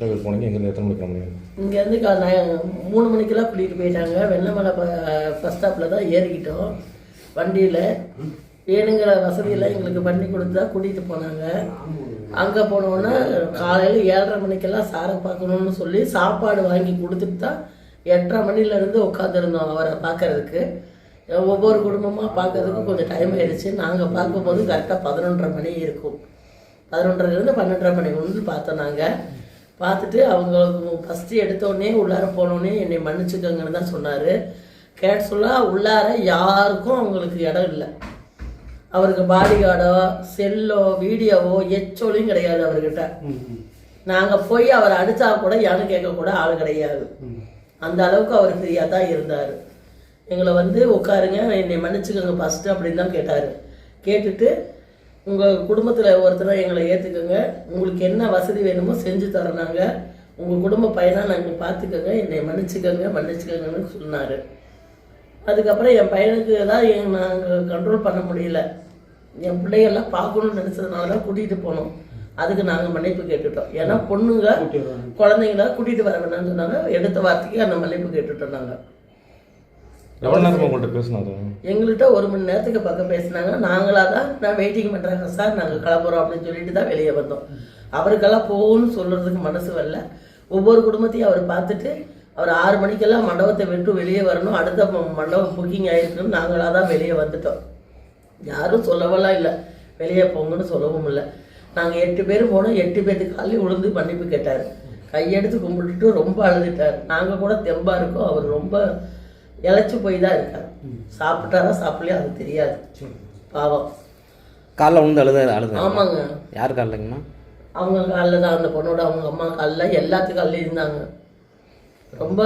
கோவில் போனீங்க எங்கே எத்தனை மணிக்கு கிளம்புனீங்க? இங்கேருந்து கா மூணு மணிக்கெல்லாம் கூட்டிகிட்டு போயிட்டாங்க. வெள்ளமலை ப பஸ் ஸ்டாப்பில் தான் ஏறிக்கிட்டோம். வண்டியில். வேணுங்கிற வசதியெல்லாம் எங்களுக்கு பண்ணி கொடுத்து தான் கூட்டிகிட்டு போனாங்க. அங்கே போனோன்னா காலையில் ஏழரை மணிக்கெல்லாம் சாரை பார்க்கணுன்னு சொல்லி சாப்பாடு வாங்கி கொடுத்துட்டு தான் எட்டரை மணிலேருந்து உட்காந்துருந்தோம் அவரை பார்க்கறதுக்கு ஒவ்வொரு குடும்பமாக பார்க்கறதுக்கு கொஞ்சம் டைம் ஆயிடுச்சு. நாங்கள் பார்க்கும்போது கரெக்டாக பதினொன்றரை மணி இருக்கும். பதினொன்றரைலேருந்து பன்னெண்டரை மணி வந்து பார்த்தோம் நாங்கள் பார்த்துட்டு அவங்க ஃபஸ்ட்டு எடுத்தோடனே உள்ளார போனோடனே என்னை மன்னிச்சுக்கோங்கன்னு தான் சொன்னார். கேட்ட சொல்ல உள்ளார யாருக்கும் அவங்களுக்கு இடம் இல்லை. அவருக்கு பாடி கார்டோ செல்லோ வீடியோவோ எச்சொலியும் கிடையாது அவர்கிட்ட. நாங்கள் போய் அவர் அடித்தா கூட யாரும் கேட்கக்கூட ஆள் கிடையாது. அந்த அளவுக்கு அவர் ஃப்ரீயாக தான் இருந்தார். எங்களை வந்து உட்காருங்க என்னை மன்னிச்சுக்கோங்க ஃபஸ்ட்டு அப்படின்னு தான் கேட்டார். கேட்டுட்டு உங்கள் குடும்பத்தில் ஒருத்தரை எங்களை ஏற்றுக்கோங்க உங்களுக்கு என்ன வசதி வேணுமோ செஞ்சு தரோம் நாங்கள் உங்கள் குடும்ப பையனாக நாங்கள் பார்த்துக்கோங்க என்னை மன்னிச்சுக்கோங்க மன்னிச்சுக்கோங்கன்னு சொன்னார். அதுக்கப்புறம் என் பையனுக்கு தான் எங்க நாங்கள் கண்ட்ரோல் பண்ண முடியல. என் பிள்ளைகள்லாம் பார்க்கணும்னு நினச்சதுனால தான் கூட்டிகிட்டு போனோம். அதுக்கு நாங்கள் மன்னிப்பு கேட்டுட்டோம். ஏன்னா பொண்ணுங்க குழந்தைங்கள கூட்டிகிட்டு வர வேணாம்னு சொன்னாங்க. எடுத்த வார்த்தைக்கு அந்த மன்னிப்பு கேட்டுட்டோம் நாங்கள் எவ்வளோ நேரம் உங்கள்கிட்ட பேசினாரு எங்கள்கிட்ட ஒரு மணி நேரத்துக்கு பக்கம் பேசினாங்க நாங்களாக தான் நான் வெயிட்டிங் பண்ணுறாங்க சார் நாங்கள் கிளம்புறோம் அப்படின்னு சொல்லிட்டு தான் வெளியே வந்தோம். அவருக்கெல்லாம் போகணும்னு சொல்கிறதுக்கு மனசு வரல. ஒவ்வொரு குடும்பத்தையும் அவர் பார்த்துட்டு அவர் ஆறு மணிக்கெல்லாம் மண்டபத்தை விட்டு வெளியே வரணும். அடுத்த மண்டபம் புக்கிங் ஆயிருக்குன்னு நாங்களாக தான் வெளியே வந்துட்டோம். யாரும் சொல்லவெல்லாம் இல்லை. வெளியே போங்கன்னு சொல்லவும் இல்லை. நாங்கள் எட்டு பேர் போனோம். எட்டு பேர்த்துக்கு காலையில் விழுந்து மன்னிப்பு கேட்டார். கையெடுத்து கும்பிட்டுட்டு ரொம்ப அழுதுட்டார். நாங்கள் கூட தெம்பாக இருக்கோம். அவர் ரொம்ப இழைச்சி போய் தான் இருக்கார். சாப்பிட்டாரா சாப்பிடலையா அது தெரியாது. பாவம். காலைல விழுந்து அழுத அழுது? ஆமாங்க. யார் காலிலங்கம்மா? அவங்க காலில் தான் அந்த பொண்ணோட அவங்க அம்மா காலில் எல்லாத்து காலிலும் இருந்தாங்க. ரொம்ப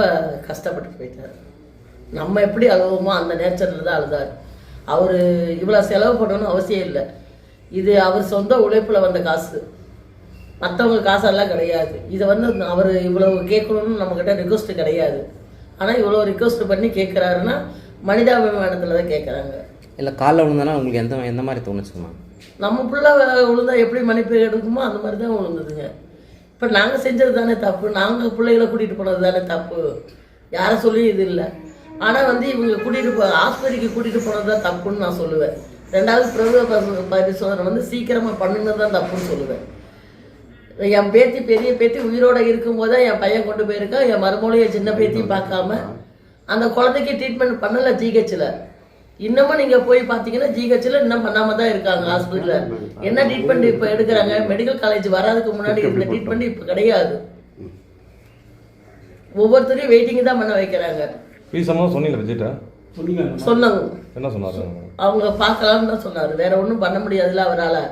கஷ்டப்பட்டு போயிட்டார். நம்ம எப்படி அழுவோமோ அந்த நேச்சரில் தான் அழுதார். அவர் இவ்வளோ செலவு பண்ணணும்னு அவசியம் இல்லை. இது அவர் சொந்த உழைப்பில் வந்த காசு. மற்றவங்க காசெல்லாம் கிடையாது. இதை வந்து அவர் இவ்வளவு கேட்கணும்னு நம்மக்கிட்ட ரிக்வஸ்ட் கிடையாது. ஆனால் இவ்வளோ ரிக்வஸ்ட் பண்ணி கேட்குறாருன்னா மனிதாபிமானத்தில் தான் கேட்குறாங்க இல்லை காலைல விழுந்தானா உங்களுக்கு எந்த எந்த மாதிரி தோணுச்சுங்கம்மா நம்ம புள்ள விழுந்தா எப்படி மன்னிப்பு எடுக்குமோ அந்த மாதிரி தான் விழுந்ததுங்க. இப்போ நாங்கள் செஞ்சது தானே தப்பு. நாங்கள் பிள்ளைகளை கூட்டிகிட்டு போனது தானே தப்பு. யாரை சொல்லி இது இல்லை. ஆனால் வந்து இவங்க கூட்டிகிட்டு போ ஆஸ்பத்திரிக்கு கூட்டிகிட்டு போனது தான் தப்புன்னு நான் சொல்லுவேன். ரெண்டாவது பிரபல பரி- பரிசோதனை வந்து சீக்கிரமாக பண்ணுனது தான் தப்புன்னு சொல்லுவேன். என் பேத்தி பெரிய பேத்தி உயிரோட இருக்கும்போது தான் என் பையன் கொண்டு போயிருக்கா என் மருமொழியை சின்ன பேத்தியும் பார்க்காம அந்த குழந்தைக்கு ட்ரீட்மெண்ட் பண்ணல ஜிஹெச்சில். இன்னமும் நீங்கள் போய் பார்த்தீங்கன்னா ஜிஹெச்சில் இன்னும் பண்ணாம தான் இருக்காங்க ஹாஸ்பிட்டலில் என்ன ட்ரீட்மெண்ட் இப்போ எடுக்கிறாங்க? மெடிக்கல் காலேஜ் வராதுக்கு முன்னாடி இருந்த ட்ரீட்மெண்ட் இப்போ கிடையாது. ஒவ்வொருத்தரையும் வெயிட்டிங் தான் பண்ண வைக்கிறாங்க. ஃபீஸ் அம்மா சொன்னீங்களா விஜய்ட்ட சொன்னாங்க என்ன சொன்னாரு? அவங்க பார்க்கலாம்னு தான் சொன்னார். வேற ஒன்றும் பண்ண முடியாதுல்ல அவரால்.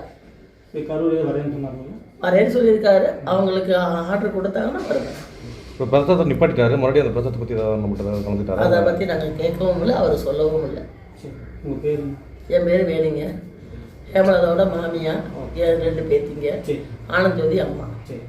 கரூர் வரேன்னு சொன்னாங்க வரேன்னு சொல்லியிருக்காரு அவங்களுக்கு ஆர்டர் கொடுத்தாங்கன்னா வருவேன் இப்போ பிரசத்தை நிப்பாட்டிட்டாரு. மறுபடியும் அந்த பிரசத்தை பற்றி ஏதாவது நம்மகிட்ட ஏதாவது கலந்துட்டாரா? அதை பற்றி நாங்கள் கேட்கவும் இல்லை அவர் சொல்லவும் இல்லை. சரி உங்கள் பேர் என் பேர் வேணுங்க. ஹேமலதாவோட மாமியா என் ரெண்டு பேத்திங்க. சரி. ஆனந்த் ஜோதி அம்மா. சரி.